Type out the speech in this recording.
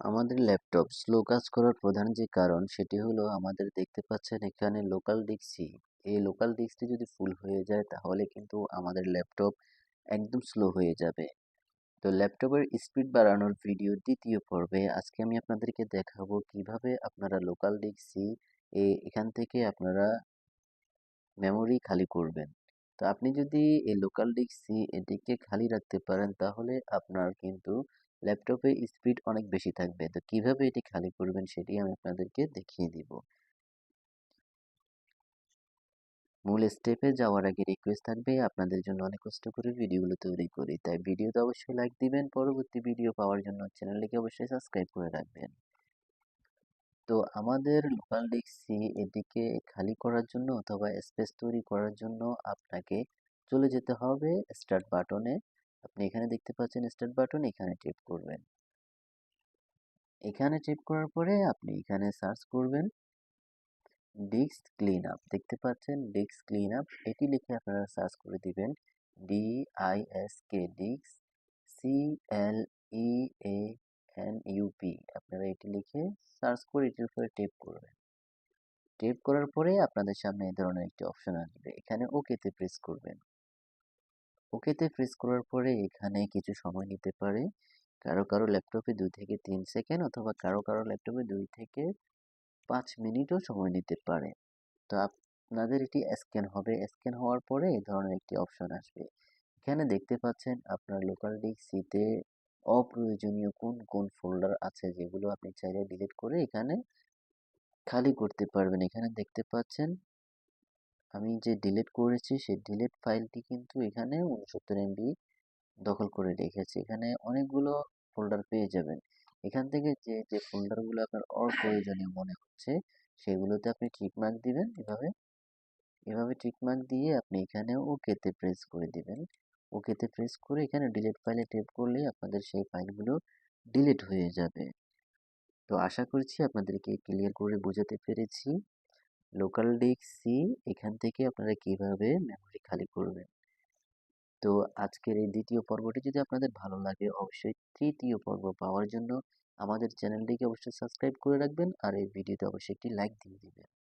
আমাদের laptop slow কাজ করার প্রধান যে কারণ, সেটি হলো আমাদের দেখতে পাচ্ছেন এখানে লোকাল ডিস্ক এই লোকাল ডিস্কটি যদি ফুল হয়ে যায়, তাহলে কিন্তু আমাদের ল্যাপটপ একদম স্লো হয়ে যাবে। তো ল্যাপটপের স্পিড বাড়ানোর ভিডিও দ্বিতীয় পর্বে আজকে আমি আপনাদেরকে দেখাবো কীভাবে আপনারা লোকাল ডিস্ক এখান থেকে আপনারা মেমোরি খালি করবেন। তো আপনি যদি এই লোকাল ডিস্ক এটিকে খালি রাখতে পারেন, তাহলে আপনার কিন্তু ল্যাপটপে স্পিড অনেক বেশি থাকবে। তো কীভাবে এটি খালি করবেন সেটি আমি আপনাদেরকে দেখিয়ে দিব। মূল স্টেপে যাওয়ার আগে রিকোয়েস্ট থাকবে, আপনাদের জন্য অনেক কষ্ট করে ভিডিওগুলো তৈরি করি। তাই ভিডিওতে অবশ্যই লাইক দিবেন, পরবর্তী ভিডিও পাওয়ার জন্য চ্যানেলটিকে অবশ্যই সাবস্ক্রাইব করে রাখবেন। তো আমাদের লোকাল ডিস্ক সি এটিকে খালি করার জন্য অথবা স্পেস তৈরি করার জন্য আপনাকে চলে যেতে হবে স্টার্ট বাটনে আপনি এখানে দেখতে পাচ্ছেন স্টার্ট বাটন এখানে টিপ করবেন। এখানে টিপ করার পরে আপনি এখানে সার্চ করবেন ডিস্ক ক্লিন আপ দেখতে পাচ্ছেন ডিস্ক ক্লিন আপ এটি লিখে আপনারা সার্চ করে দিবেন। D I S K disk C L E A N up আপনারা এটি লিখে সার্চ করে এটির উপরে টেপ করবেন। টেপ করার পরে আপনাদের সামনে এই ধরনের একটি অপশন আসবে। এখানে ওকেতে প্রেস করবেন। ওকেতে প্রেস করার পরে এখানে কিছু সময় নিতে পারে। কারও কারও ল্যাপটপে দুই থেকে তিন সেকেন্ড অথবা কারও কারও ল্যাপটপে দুই থেকে পাঁচ মিনিটও সময় নিতে পারে। তো আপনাদের এটি স্ক্যান হবে। স্ক্যান হওয়ার পরে এই ধরনের একটি অপশন আসবে। এখানে দেখতে পাচ্ছেন আপনার লোকাল ডিস্ক সিতে অপ্রয়োজনীয় কোন কোন ফোল্ডার আছে যেগুলো আপনি চাইলে ডিলিট করে এখানে খালি করতে পারবেন। এখানে দেখতে পাচ্ছেন আমি যে ডিলিট করেছি সেই ডিলিট ফাইলটি কিন্তু এখানে উনসত্তর এমবি দখল করে রেখেছি। এখানে অনেকগুলো ফোল্ডার পেয়ে যাবেন। এখান থেকে যে যে ফোল্ডারগুলো আপনার অপ্রয়োজনীয় মনে হচ্ছে, সেগুলোতে আপনি মার্ক দিবেন। এভাবে এভাবে মার্ক দিয়ে আপনি এখানে ওকেতে প্রেস করে দিবেন। ওকেতে প্রেস করে এখানে ডিলিট ফাইলে টেপ করলেই আপনাদের সেই ফাইলগুলো ডিলিট হয়ে যাবে। তো আশা করছি আপনাদেরকে ক্লিয়ার করে বোঝাতে পেরেছি। লোকাল ডিস্ক সি এখান থেকে আপনারা কীভাবে মেমোরি খালি করবেন? তো আজকের এই দ্বিতীয় পর্বটি যদি আপনাদের ভালো লাগে, অবশ্যই তৃতীয় পর্ব পাওয়ার জন্য আমাদের চ্যানেলটিকে অবশ্যই সাবস্ক্রাইব করে রাখবেন আর এই ভিডিওতে অবশ্যই একটি লাইক দিয়ে দিবেন।